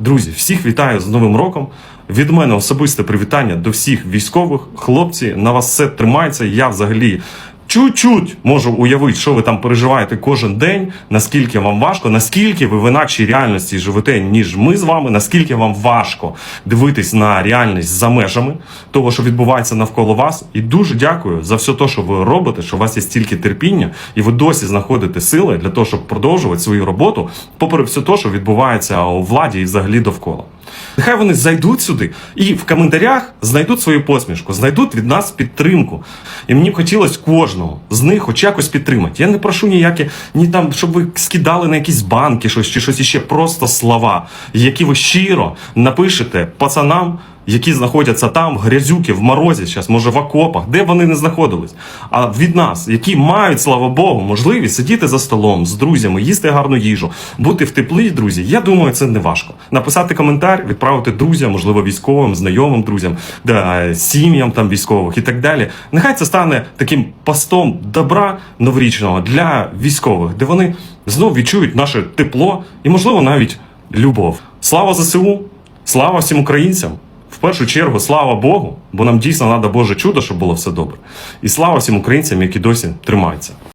Друзі, всіх вітаю з Новим роком. Від мене особисте привітання до всіх військових. Хлопці, на вас все тримається. Я взагалі чуть-чуть можу уявити, що ви там переживаєте кожен день, наскільки вам важко, наскільки ви в інакшій реальності живете, ніж ми з вами, наскільки вам важко дивитись на реальність за межами того, що відбувається навколо вас. І дуже дякую за все те, що ви робите, що у вас є стільки терпіння, і ви досі знаходите сили для того, щоб продовжувати свою роботу, попри все те, що відбувається у владі і взагалі довкола. Нехай вони зайдуть сюди і в коментарях знайдуть свою посмішку, знайдуть від нас підтримку. І мені б хотілося кожного з них хоч якось підтримати. Я не прошу ніякі, ні там, щоб ви скидали на якісь банки щось чи щось іще, просто слова, які ви щиро напишете пацанам, які знаходяться там, грязюки, в морозі, зараз, може в окопах, де вони не знаходились. А від нас, які мають, слава Богу, можливість сидіти за столом з друзями, їсти гарну їжу, бути в теплі, друзі, я думаю, це не важко. Написати коментар, відправити друзям, можливо, військовим, знайомим друзям, да, сім'ям там військових і так далі. Нехай це стане таким постом добра новорічного для військових, де вони знов відчують наше тепло і, можливо, навіть любов. Слава ЗСУ! Слава всім українцям! В першу чергу, слава Богу, бо нам дійсно треба Боже чудо, щоб було все добре. І слава всім українцям, які досі тримаються.